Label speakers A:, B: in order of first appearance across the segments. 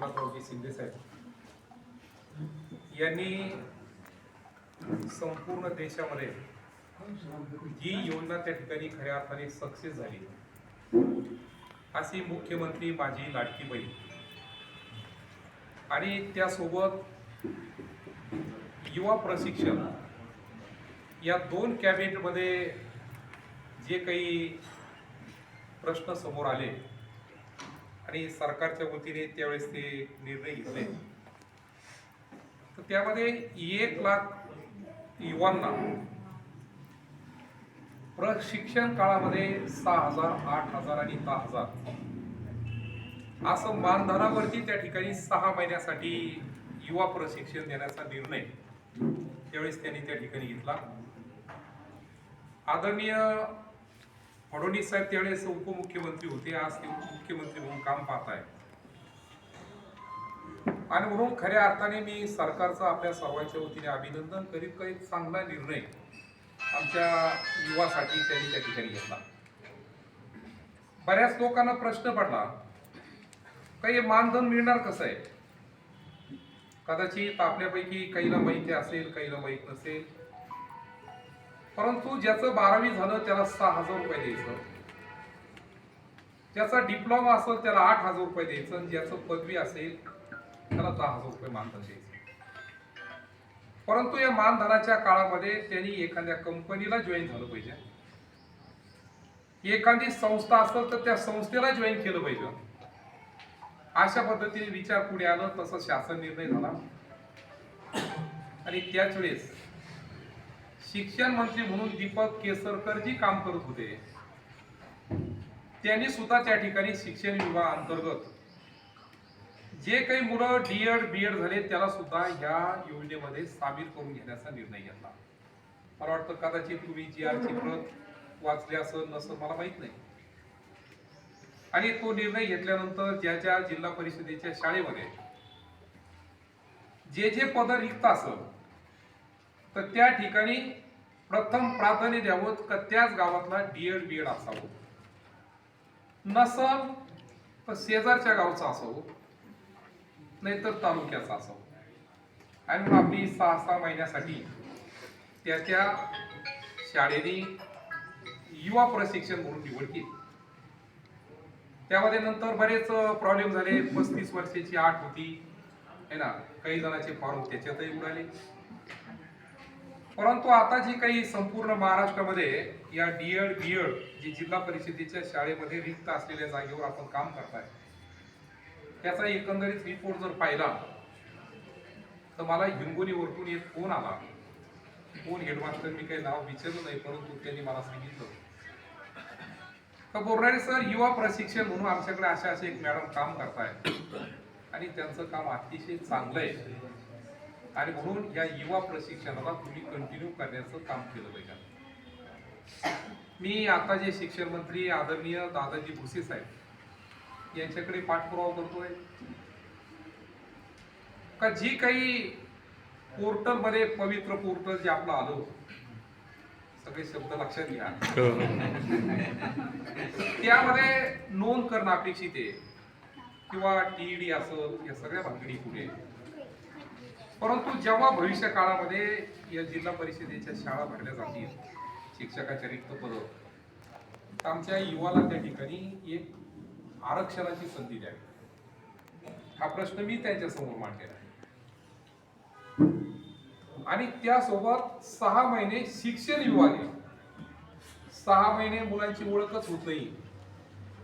A: एकनाथरावजी शिंदे साहेब. यांनी संपूर्ण देशामध्ये जी योजना त्या ठिकाणी खऱ्या अर्थाने सक्सेस झाली. अशी मुख्यमंत्री माझी लाडकी बहीण. आणि त्यासोबत युवा प्रशिक्षण या दोन कॅबिनेटमध्ये जे काही प्रश्न समोर आले आणि सरकारच्या वतीने त्यावेळेस ते निर्णय घेतले. तर त्यामध्ये एक लाख युवांना प्रशिक्षण काळामध्ये सहा हजार आठ हजार आणि दहा हजार. असं मानधनावरती त्या ठिकाणी सहा महिन्यासाठी युवा प्रशिक्षण देण्याचा निर्णय त्यावेळेस त्यांनी त्या ठिकाणी घेतला. आदरणीय फडणवीस साहेब त्यावेळेस उपमुख्यमंत्री होते आज ते उपमुख्यमंत्री म्हणून काम पाहत आहे आणि म्हणून खऱ्या अर्थाने मी सरकारचं आपल्या सर्वांच्या वतीने अभिनंदन करीत का एक चांगला निर्णय आमच्या युवासाठी त्यांनी त्या ठिकाणी घेतला. बऱ्याच लोकांना प्रश्न पडला काही मानधन मिळणार कसं आहे? कदाचित आपल्यापैकी काहीला माहिती असेल काहीला माहीत नसेल. परंतु ज्याचं बारावी झालं त्याला सहा हजार रुपये द्यायचं. ज्याचा डिप्लोमा असेल त्याला आठ हजार रुपये द्यायचं. आणि ज्याचं पदवी असेल त्याला दहा हजार रुपये मानधन द्यायचं. परंतु या मानधनाच्या काळामध्ये त्यांनी एखाद्या कंपनीला जॉईन झालं पाहिजे. एखादी संस्था असेल तर त्या संस्थेला जॉईन केलं पाहिजे. अशा पद्धतीने विचार पुढे आलं तसं शासन निर्णय झाला. आणि त्याच वेळेस शिक्षण मंत्री म्हणून दीपक केसरकर जी काम करत होते. त्यांनी सुद्धा त्या ठिकाणी शिक्षण विभाग अंतर्गत जे काही मुलं डीएड बीएड झाले त्याला सुद्धा ह्या योजनेमध्ये सामील करून घेण्याचा निर्णय घेतला. मला वाटतं कदाचित तुम्ही जी आरची प्रत वाचली असेल नसं मला माहीत नाही. आणि तो निर्णय घेतल्यानंतर ज्या ज्या जिल्हा परिषदेच्या शाळेमध्ये जे जे पद रिक्त असत तर त्या ठिकाणी प्रथम प्राधान्य द्यावं का त्याच गावातला डीएड बीएड असावं? नसल तर शेजारच्या गावचा असावं. नाहीतर तालुक्याचा असावं. आणि मग आपली सहा सहा महिन्यासाठी त्या त्या शाळेने युवा प्रशिक्षण म्हणून निवड केली. त्यामध्ये नंतर बरेच प्रॉब्लेम झाले. पस्तीस वर्षाची आठ होती. है ना? काही जणांचे फॉर्म त्याच्यातही उडाले परंतु आता जी काही संपूर्ण महाराष्ट्रामध्ये या डीएड बीएड जी जिल्हा परिषदेच्या शाळेमध्ये रिक्त असलेल्या जागेवर आपण काम करताय त्याचा एकंदरीत रिपोर्ट जर पाहिला तर मला हिंगोलीवरतून एक फोन आला. फोन हेडमास्टर मी काही नाव विचारलं नाही परंतु त्यांनी मला सांगितलं. तर बोरणारे सर युवा प्रशिक्षण म्हणून आमच्याकडे अशा असे एक मॅडम काम करताय. आणि त्यांचं काम अतिशय चांगलं आहे. आणि म्हणून या युवा प्रशिक्षणाला तुम्ही कंटिन्यू करण्याचं काम केलं पाहिजे. मी आता जे शिक्षण मंत्री आदरणीय दादाजी भुसे साहेब यांच्याकडे पाठपुरावा करतोय. का जी काही पोर्टलमध्ये पवित्र पोर्टल जे आपलं आलं होतं, सगळे शब्द लक्षात घ्या. त्यामध्ये नोंद करणं अपेक्षित आहे. किंवा टीईडी असं या सगळ्या भानगडी पुढे. परंतु जेव्हा भविष्य काळामध्ये या जिल्हा परिषदेच्या शाळा भरल्या जातील शिक्षकाच्या रिक्त पद तर आमच्या युवाला त्या ठिकाणी एक आरक्षणाची संधी द्यावी. हा प्रश्न मी त्यांच्यासमोर मांडलेला आहे. आणि त्यासोबत सहा महिने शिक्षण विभाग सहा महिने मुलांची ओळखच होत नाही.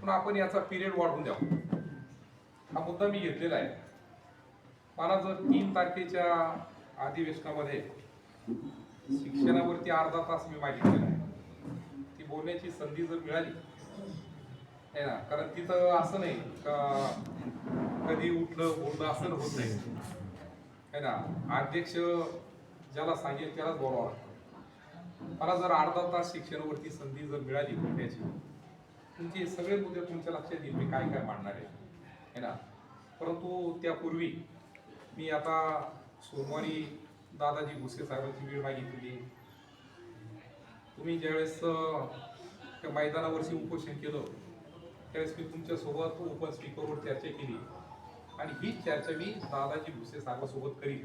A: पण आपण याचा पिरियड वाढवून द्यावा. हा मुद्दा मी घेतलेला आहे. मला जर तीन तारखेच्या अधिवेशनामध्ये शिक्षणावरती अर्धा तास मी मागितलेला आहे. ती बोलण्याची संधी जर मिळाली आहे ना? कारण तिथं असं नाही का कधी उठलं बोललं असं होत नाही. आहे ना? अध्यक्ष ज्याला सांगेल त्यालाच बोलावं लागतं. मला जर अर्धा तास शिक्षणावरती संधी जर मिळाली बोलण्याची तुमचे सगळे मुद्दे तुमच्या लक्षात येईल मी काय काय मांडणार आहे. है ना? परंतु त्यापूर्वी मी आता सोमवारी दादाजी भुसे साहेबांची वेळ मागितली तुम्ही ज्यावेळेस त्या मैदानावरती उपोषण केलं त्यावेळेस मी तुमच्यासोबत ओपन स्पीकरवर चर्चा केली. आणि ही चर्चा मी दादाजी भुसे साहेबांसोबत करीन.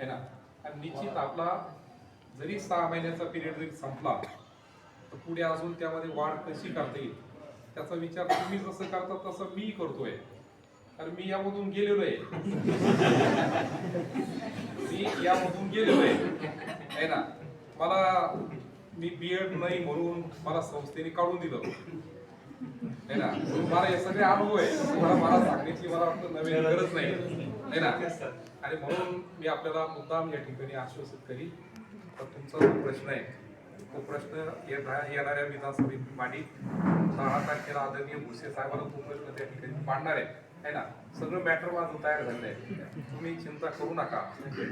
A: है ना? आणि निश्चित आपला जरी सहा महिन्याचा पिरियड जरी संपला तर पुढे अजून त्यामध्ये वाढ कशी करता येईल? त्याचा विचार तुम्ही जसं करता तसं मी करतोय. तर मी यामधून गेलेलो आहे. मी यामधून गेलेलो आहे. है ना? मला मी बी एड नाही म्हणून मला संस्थेने काढून दिलं. आहे ना? मला हे सगळे अनुभव आहे. मला मला सांगण्याची मला वाटतं नवीन गरज नाही. है ना? आणि म्हणून मी आपल्याला मुद्दाम या ठिकाणी आश्वासित करीन. तर तुमचा जो प्रश्न आहे तो प्रश्न येणाऱ्या विधानसभेत मांडी सहा तारखेला आदरणीय भुसे साहेबांना तो प्रश्न त्या ठिकाणी मांडणार आहे. है ना? सगळं मॅटर माझं तयार झालेलं आहे तुम्ही चिंता करू नका.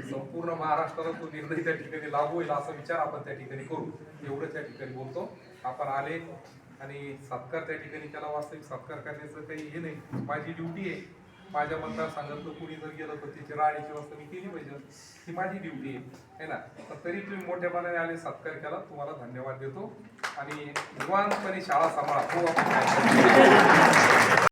A: संपूर्ण महाराष्ट्राला तो निर्णय त्या ठिकाणी लागू होईल असा विचार आपण त्या ठिकाणी करू. एवढं त्या ठिकाणी बोलतो. आपण आले आणि सत्कार त्या ठिकाणी त्याला वास्तविक सत्कार करण्याचं काही हे नाही. माझी ड्युटी आहे. माझ्या मतदारसंघातलं कुणी जर गेलं तर त्याची राहण्याची व्यवस्था मी केली पाहिजे. ही माझी ड्युटी आहे. है ना? तर तरी तुम्ही मोठ्या मनाने आले सत्कार केला. तुम्हाला धन्यवाद देतो. आणि निवांतपणे शाळा सांभाळा. हो आपण